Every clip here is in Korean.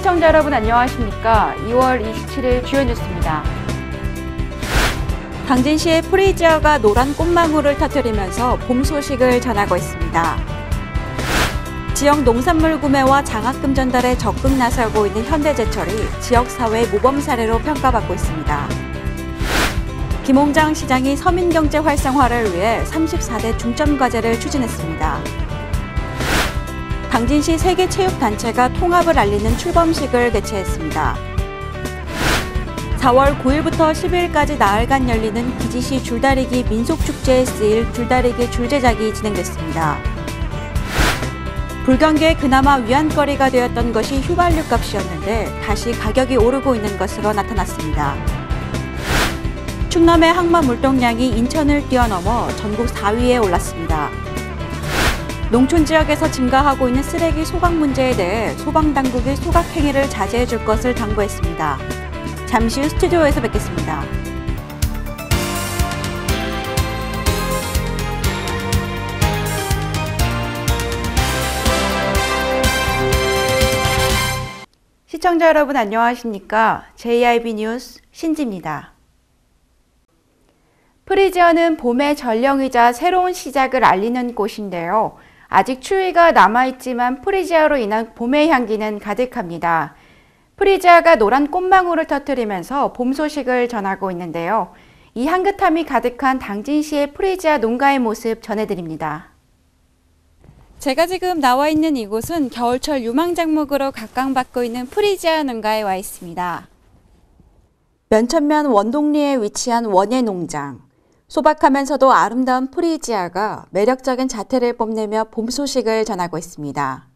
시청자 여러분 안녕하십니까? 2월 27일 주요 뉴스입니다. 당진시의 프리지어가 노란 꽃망울을 터뜨리면서 봄 소식을 전하고 있습니다. 지역 농산물 구매와 장학금 전달에 적극 나서고 있는 현대제철이 지역사회 모범 사례로 평가받고 있습니다. 김홍장 시장이 서민경제 활성화를 위해 34대 중점과제를 추진했습니다. 당진시 세계체육단체가 통합을 알리는 출범식을 개최했습니다. 4월 9일부터 10일까지 나흘간 열리는 기지시 줄다리기 민속축제에 쓰일 줄다리기 줄제작이 진행됐습니다. 불경기에 그나마 위안거리가 되었던 것이 휘발유 값이었는데 다시 가격이 오르고 있는 것으로 나타났습니다. 충남의 항마 물동량이 인천을 뛰어넘어 전국 4위에 올랐습니다. 농촌 지역에서 증가하고 있는 쓰레기 소각 문제에 대해 소방당국이 소각 행위를 자제해 줄 것을 당부했습니다. 잠시 후 스튜디오에서 뵙겠습니다. 시청자 여러분 안녕하십니까? JIB 뉴스 신지입니다. 프리지어는 봄의 전령이자 새로운 시작을 알리는 곳인데요. 아직 추위가 남아있지만 프리지아로 인한 봄의 향기는 가득합니다. 프리지아가 노란 꽃망울을 터뜨리면서 봄 소식을 전하고 있는데요. 이 향긋함이 가득한 당진시의 프리지아 농가의 모습 전해드립니다. 제가 지금 나와 있는 이곳은 겨울철 유망작목으로 각광받고 있는 프리지아 농가에 와 있습니다. 면천면 원동리에 위치한 원예 농장. 소박하면서도 아름다운 프리지아가 매력적인 자태를 뽐내며 봄 소식을 전하고 있습니다.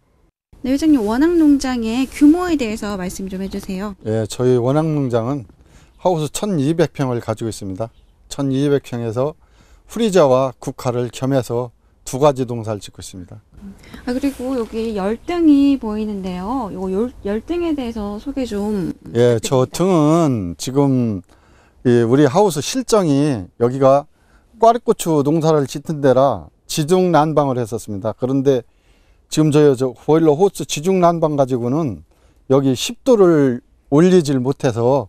네, 회장님 원앙 농장의 규모에 대해서 말씀 좀 해주세요. 예, 저희 원앙 농장은 하우스 1200평을 가지고 있습니다. 1200평에서 프리저와 국화를 겸해서 두 가지 동사를 짓고 있습니다. 아 그리고 여기 열등이 보이는데요. 열, 열등에 대해서 소개 좀. 예, 저 등은 지금 이 우리 하우스 실정이 여기가 꽈리고추 농사를 짓는 데라 지중 난방을 했었습니다. 그런데 지금 저희 저 보일러 호스 지중 난방 가지고는 여기 10도를 올리질 못해서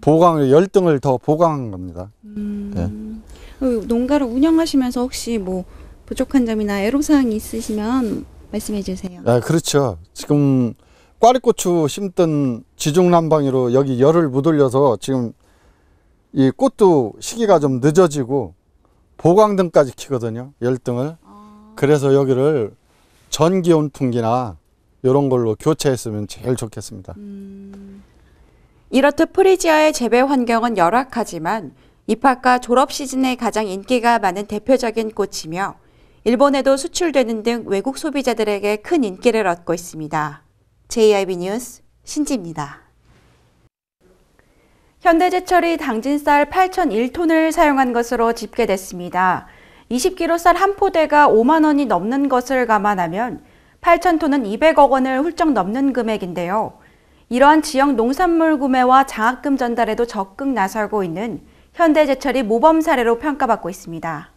보강을 열등을 더 보강한 겁니다. 음, 어, 농가를 운영하시면서 혹시 뭐 부족한 점이나 애로사항이 있으시면 말씀해 주세요. 아, 그렇죠. 지금 꽈리고추 심던 지중 난방으로 여기 열을 못 올려서 지금 이 꽃도 시기가 좀 늦어지고 보강등까지 키거든요. 열등을. 그래서 여기를 전기 온풍기나 이런 걸로 교체했으면 제일 좋겠습니다. 이렇듯 프리지아의 재배 환경은 열악하지만 입학과 졸업 시즌에 가장 인기가 많은 대표적인 꽃이며 일본에도 수출되는 등 외국 소비자들에게 큰 인기를 얻고 있습니다. JIB 뉴스 신지입니다. 현대제철이 당진쌀 8,001톤을 사용한 것으로 집계됐습니다. 20kg 쌀 한 포대가 5만 원이 넘는 것을 감안하면 8,000톤은 200억 원을 훌쩍 넘는 금액인데요. 이러한 지역 농산물 구매와 장학금 전달에도 적극 나서고 있는 현대제철이 모범 사례로 평가받고 있습니다.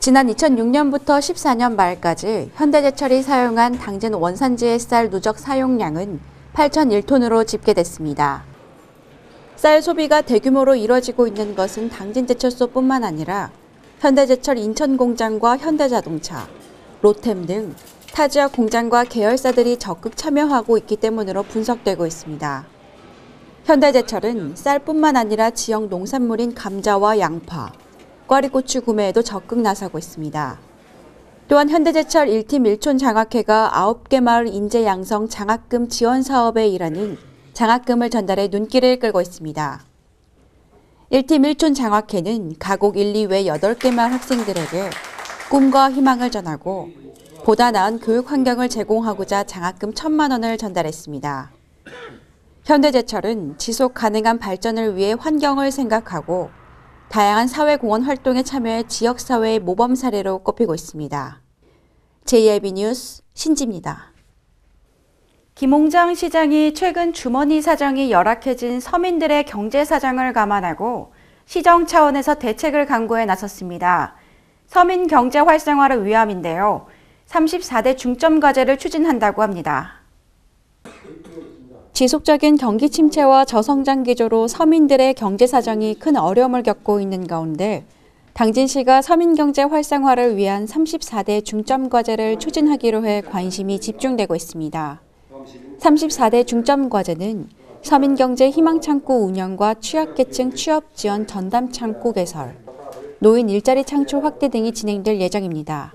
지난 2006년부터 14년 말까지 현대제철이 사용한 당진 원산지의 쌀 누적 사용량은 8,001톤으로 집계됐습니다. 쌀 소비가 대규모로 이뤄지고 있는 것은 당진제철소뿐만 아니라 현대제철 인천공장과 현대자동차, 로템 등 타 지역 공장과 계열사들이 적극 참여하고 있기 때문으로 분석되고 있습니다. 현대제철은 쌀뿐만 아니라 지역 농산물인 감자와 양파, 꽈리고추 구매에도 적극 나서고 있습니다. 또한 현대제철 1팀 1촌 장학회가 9개 마을 인재 양성 장학금 지원 사업의 일환인 장학금을 전달해 눈길을 끌고 있습니다. 1팀 1촌 장학회는 가곡 1, 2외 8개 마을 학생들에게 꿈과 희망을 전하고 보다 나은 교육 환경을 제공하고자 장학금 1천만 원을 전달했습니다. 현대제철은 지속 가능한 발전을 위해 환경을 생각하고 다양한 사회공헌 활동에 참여해 지역사회의 모범 사례로 꼽히고 있습니다. JIB 뉴스 신지입니다. 김홍장 시장이 최근 주머니 사정이 열악해진 서민들의 경제 사정을 감안하고 시정 차원에서 대책을 강구해 나섰습니다. 서민 경제 활성화를 위함인데요. 34대 중점 과제를 추진한다고 합니다. 지속적인 경기 침체와 저성장 기조로 서민들의 경제 사정이 큰 어려움을 겪고 있는 가운데 당진시가 서민 경제 활성화를 위한 34대 중점 과제를 추진하기로 해 관심이 집중되고 있습니다. 34대 중점 과제는 서민 경제 희망 창구 운영과 취약계층 취업 지원 전담 창구 개설, 노인 일자리 창출 확대 등이 진행될 예정입니다.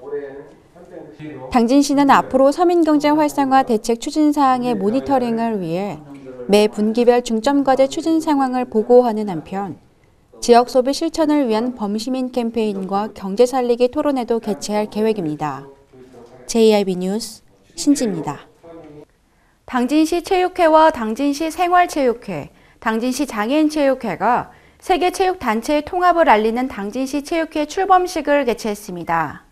당진시는 앞으로 서민경제 활성화 대책 추진 사항의 모니터링을 위해 매 분기별 중점 과제 추진 상황을 보고하는 한편 지역 소비 실천을 위한 범시민 캠페인과 경제 살리기 토론회도 개최할 계획입니다. JIB 뉴스 신지입니다. 당진시 체육회와 당진시 생활체육회, 당진시 장애인체육회가 세계 체육 단체의 통합을 알리는 당진시 체육회 출범식을 개최했습니다.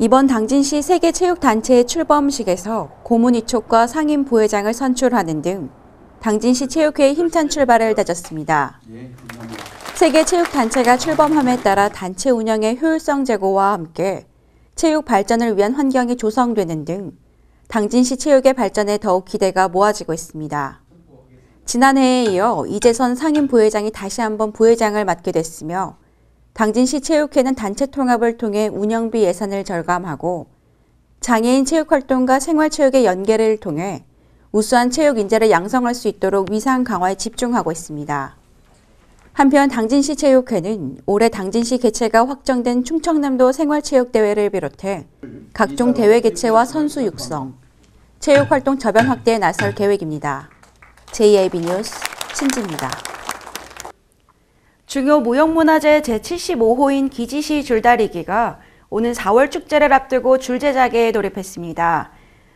이번 당진시 세계 체육 단체의 출범식에서 고문이촉과 상임 부회장을 선출하는 등 당진시 체육회의 힘찬 출발을 다졌습니다. 세계 체육 단체가 출범함에 따라 단체 운영의 효율성 제고와 함께 체육 발전을 위한 환경이 조성되는 등 당진시 체육의 발전에 더욱 기대가 모아지고 있습니다. 지난해에 이어 이재선 상임 부회장이 다시 한번 부회장을 맡게 됐으며 당진시 체육회는 단체 통합을 통해 운영비 예산을 절감하고 장애인 체육활동과 생활체육의 연계를 통해 우수한 체육 인재를 양성할 수 있도록 위상 강화에 집중하고 있습니다. 한편 당진시 체육회는 올해 당진시 개최가 확정된 충청남도 생활체육대회를 비롯해 각종 대회 개최와 선수 육성, 체육활동 저변 확대에 나설 계획입니다. JIB 뉴스 신지입니다. 중요 무형문화재 제75호인 기지시 줄다리기가 오는 4월 축제를 앞두고 줄 제작에 돌입했습니다.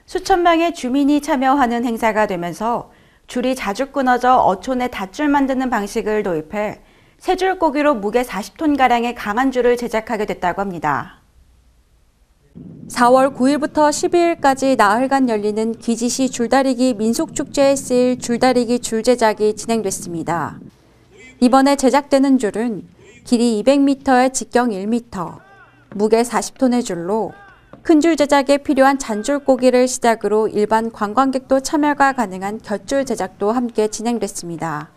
수천 명의 주민이 참여하는 행사가 되면서 줄이 자주 끊어져 어촌에 닷줄 만드는 방식을 도입해 세 줄 고기로 무게 40톤가량의 강한 줄을 제작하게 됐다고 합니다. 4월 9일부터 12일까지 나흘간 열리는 기지시 줄다리기 민속축제에 쓰일 줄다리기 줄 제작이 진행됐습니다. 이번에 제작되는 줄은 길이 200m에 직경 1m, 무게 40톤의 줄로 큰 줄 제작에 필요한 잔줄 고기를 시작으로 일반 관광객도 참여가 가능한 곁줄 제작도 함께 진행됐습니다.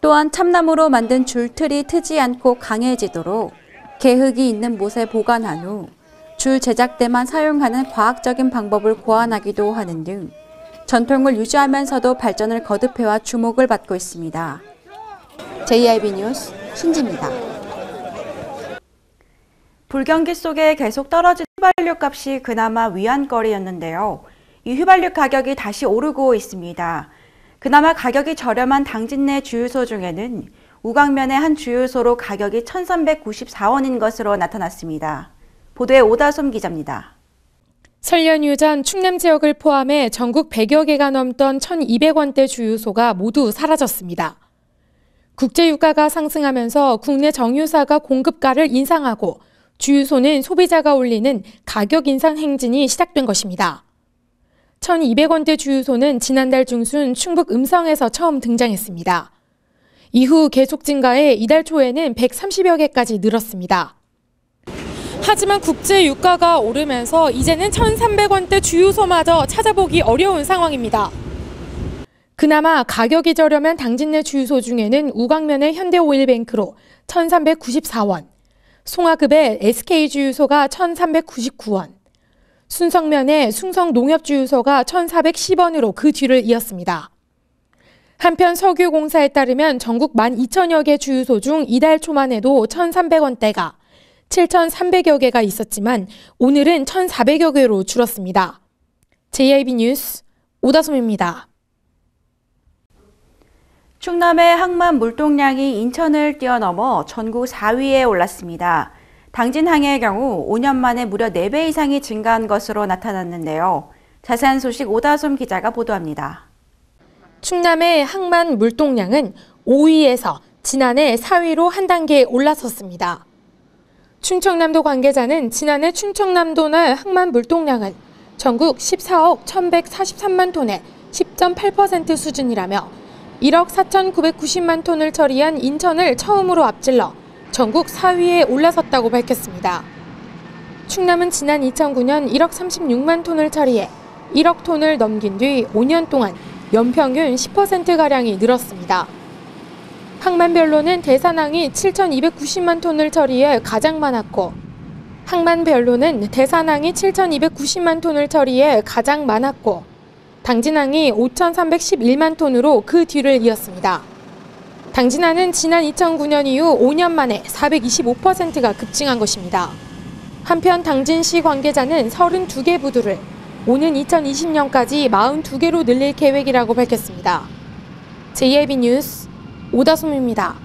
또한 참나무로 만든 줄틀이 트지 않고 강해지도록 개흙이 있는 못에 보관한 후 줄 제작 때만 사용하는 과학적인 방법을 고안하기도 하는 등 전통을 유지하면서도 발전을 거듭해와 주목을 받고 있습니다. JIB 뉴스 신지입니다. 불경기 속에 계속 떨어진 휘발유 값이 그나마 위안거리였는데요. 이 휘발유 가격이 다시 오르고 있습니다. 그나마 가격이 저렴한 당진 내 주유소 중에는 우강면의 한 주유소로 가격이 1,394원인 것으로 나타났습니다. 보도에 오다솜 기자입니다. 설 연휴 전 충남 지역을 포함해 전국 100여 개가 넘던 1,200원대 주유소가 모두 사라졌습니다. 국제 유가가 상승하면서 국내 정유사가 공급가를 인상하고 주유소는 소비자가 올리는 가격 인상 행진이 시작된 것입니다. 1,200원대 주유소는 지난달 중순 충북 음성에서 처음 등장했습니다. 이후 계속 증가해 이달 초에는 130여 개까지 늘었습니다. 하지만 국제 유가가 오르면서 이제는 1,300원대 주유소마저 찾아보기 어려운 상황입니다. 그나마 가격이 저렴한 당진내 주유소 중에는 우강면의 현대오일뱅크로 1,394원, 송화급의 SK 주유소가 1,399원, 순성면의 숭성농협주유소가 1,410원으로 그 뒤를 이었습니다. 한편 석유공사에 따르면 전국 12,000여 개 주유소 중 이달 초만 해도 1,300원대가 7,300여 개가 있었지만 오늘은 1,400여 개로 줄었습니다. JIB 뉴스 오다솜입니다. 충남의 항만 물동량이 인천을 뛰어넘어 전국 4위에 올랐습니다. 당진항해의 경우 5년 만에 무려 4배 이상이 증가한 것으로 나타났는데요. 자세한 소식 오다솜 기자가 보도합니다. 충남의 항만 물동량은 5위에서 지난해 4위로 한 단계 올라섰습니다. 충청남도 관계자는 지난해 충청남도의 항만 물동량은 전국 14억 1,143만 톤의 10.8% 수준이라며 1억 4,990만 톤을 처리한 인천을 처음으로 앞질러 전국 4위에 올라섰다고 밝혔습니다. 충남은 지난 2009년 1억 36만 톤을 처리해 1억 톤을 넘긴 뒤 5년 동안 연평균 10%가량이 늘었습니다. 항만별로는 대산항이 7,290만 톤을 처리해 가장 많았고 항만별로는 대산항이 7,290만 톤을 처리해 가장 많았고 당진항이 5,311만 톤으로 그 뒤를 이었습니다. 당진항은 지난 2009년 이후 5년 만에 425%가 급증한 것입니다. 한편 당진시 관계자는 32개 부두를 오는 2020년까지 42개로 늘릴 계획이라고 밝혔습니다. JIB 뉴스 오다솜입니다.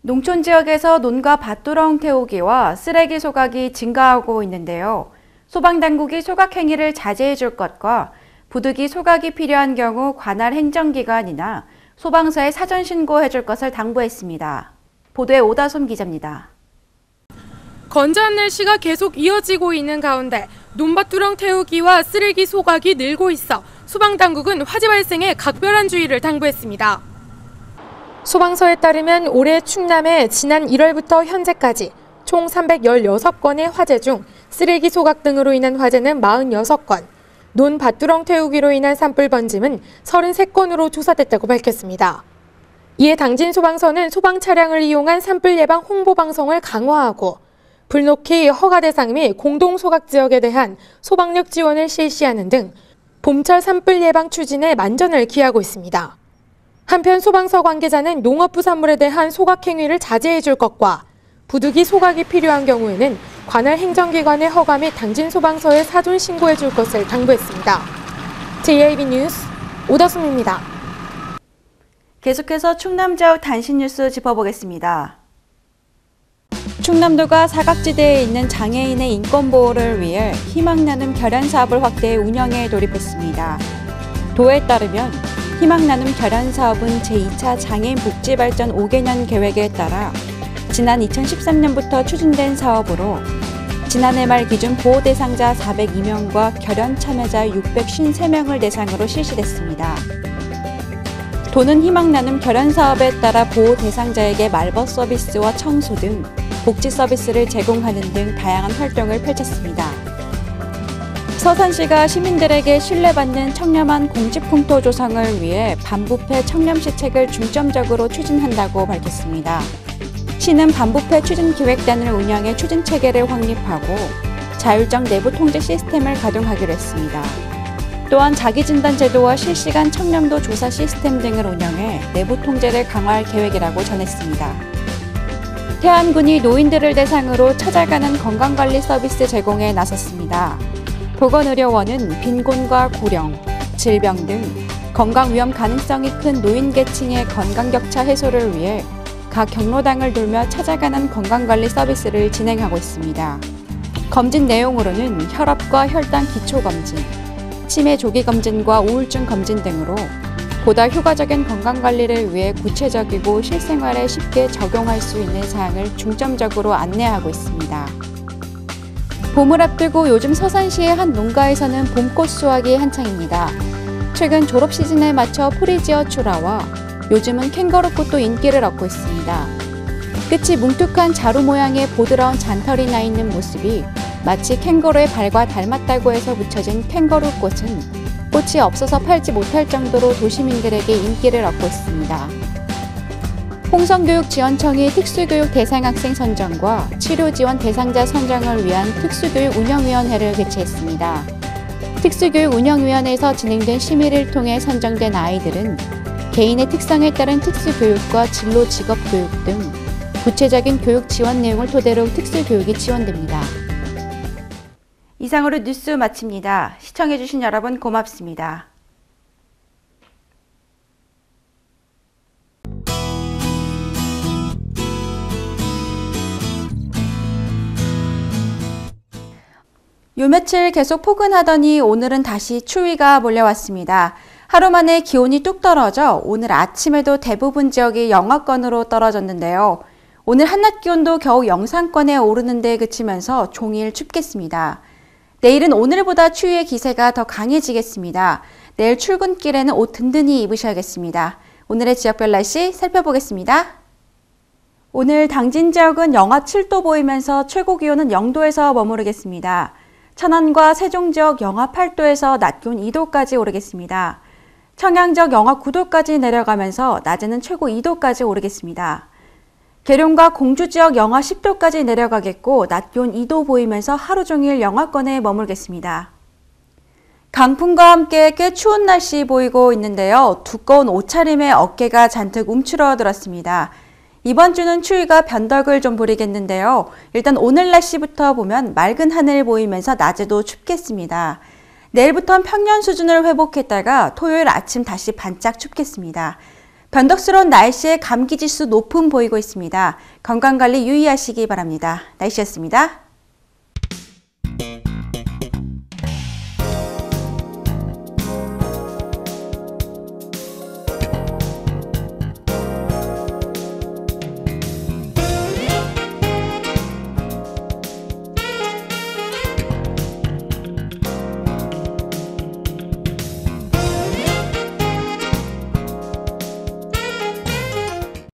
농촌 지역에서 논과 밭두렁 태우기와 쓰레기 소각이 증가하고 있는데요. 소방당국이 소각 행위를 자제해 줄 것과 부득이 소각이 필요한 경우 관할 행정기관이나 소방서에 사전 신고해 줄 것을 당부했습니다. 보도에 오다솜 기자입니다. 건조한 날씨가 계속 이어지고 있는 가운데 논밭두렁 태우기와 쓰레기 소각이 늘고 있어 소방당국은 화재 발생에 각별한 주의를 당부했습니다. 소방서에 따르면 올해 충남에 지난 1월부터 현재까지 총 316건의 화재 중 쓰레기 소각 등으로 인한 화재는 46건, 논 밭두렁 태우기로 인한 산불 번짐은 33건으로 조사됐다고 밝혔습니다. 이에 당진 소방서는 소방 차량을 이용한 산불 예방 홍보 방송을 강화하고 불놓기 허가 대상 및 공동 소각 지역에 대한 소방력 지원을 실시하는 등 봄철 산불 예방 추진에 만전을 기하고 있습니다. 한편 소방서 관계자는 농업부 산물에 대한 소각 행위를 자제해 줄 것과 부득이 소각이 필요한 경우에는 관할 행정기관의 허가 및 당진 소방서에 사전 신고해 줄 것을 당부했습니다. JIB 뉴스 오다솜입니다. 계속해서 충남 지역 단신 뉴스 짚어보겠습니다. 충남도가 사각지대에 있는 장애인의 인권 보호를 위해 희망 나눔 결연 사업을 확대 운영에 돌입했습니다. 도에 따르면 희망 나눔 결연 사업은 제2차 장애인 복지 발전 5개년 계획에 따라 지난 2013년부터 추진된 사업으로 지난해 말 기준 보호 대상자 402명과 결연 참여자 653명을 대상으로 실시됐습니다. 도는 희망 나눔 결연 사업에 따라 보호 대상자에게 말벗 서비스와 청소 등 복지 서비스를 제공하는 등 다양한 활동을 펼쳤습니다. 서산시가 시민들에게 신뢰받는 청렴한 공직풍토 조성을 위해 반부패 청렴 시책을 중점적으로 추진한다고 밝혔습니다. 시는 반부패 추진기획단을 운영해 추진체계를 확립하고 자율적 내부 통제 시스템을 가동하기로 했습니다. 또한 자기진단 제도와 실시간 청렴도 조사 시스템 등을 운영해 내부 통제를 강화할 계획이라고 전했습니다. 태안군이 노인들을 대상으로 찾아가는 건강관리 서비스 제공에 나섰습니다. 보건의료원은 빈곤과 고령, 질병 등 건강 위험 가능성이 큰 노인 계층의 건강 격차 해소를 위해 각 경로당을 돌며 찾아가는 건강관리 서비스를 진행하고 있습니다. 검진 내용으로는 혈압과 혈당 기초 검진, 치매 조기 검진과 우울증 검진 등으로 보다 효과적인 건강관리를 위해 구체적이고 실생활에 쉽게 적용할 수 있는 사항을 중점적으로 안내하고 있습니다. 봄을 앞두고 요즘 서산시의 한 농가에서는 봄꽃 수확이 한창입니다. 최근 졸업 시즌에 맞춰 프리지어 출하와 요즘은 캥거루 꽃도 인기를 얻고 있습니다. 끝이 뭉툭한 자루 모양의 보드라운 잔털이 나 있는 모습이 마치 캥거루의 발과 닮았다고 해서 붙여진 캥거루 꽃은 꽃이 없어서 팔지 못할 정도로 도시민들에게 인기를 얻고 있습니다. 홍성교육지원청이 특수교육 대상 학생 선정과 치료지원 대상자 선정을 위한 특수교육 운영위원회를 개최했습니다. 특수교육 운영위원회에서 진행된 심의를 통해 선정된 아이들은 개인의 특성에 따른 특수교육과 진로 직업교육 등 구체적인 교육 지원 내용을 토대로 특수교육이 지원됩니다. 이상으로 뉴스 마칩니다. 시청해주신 여러분 고맙습니다. 요 며칠 계속 포근하더니 오늘은 다시 추위가 몰려왔습니다. 하루 만에 기온이 뚝 떨어져 오늘 아침에도 대부분 지역이 영하권으로 떨어졌는데요. 오늘 한낮 기온도 겨우 영상권에 오르는 데 그치면서 종일 춥겠습니다. 내일은 오늘보다 추위의 기세가 더 강해지겠습니다. 내일 출근길에는 옷 든든히 입으셔야겠습니다. 오늘의 지역별 날씨 살펴보겠습니다. 오늘 당진 지역은 영하 7도 보이면서 최고 기온은 0도에서 머무르겠습니다. 천안과 세종 지역 영하 8도에서 낮 기온 2도까지 오르겠습니다. 청양 지역 영하 9도까지 내려가면서 낮에는 최고 2도까지 오르겠습니다. 계룡과 공주 지역 영하 10도까지 내려가겠고 낮 기온 2도 보이면서 하루 종일 영하권에 머물겠습니다. 강풍과 함께 꽤 추운 날씨 보이고 있는데요. 두꺼운 옷차림에 어깨가 잔뜩 움츠러들었습니다. 이번 주는 추위가 변덕을 좀 부리겠는데요. 일단 오늘 날씨부터 보면 맑은 하늘 보이면서 낮에도 춥겠습니다. 내일부터는 평년 수준을 회복했다가 토요일 아침 다시 반짝 춥겠습니다. 변덕스러운 날씨에 감기 지수 높음 보이고 있습니다. 건강관리 유의하시기 바랍니다. 날씨였습니다.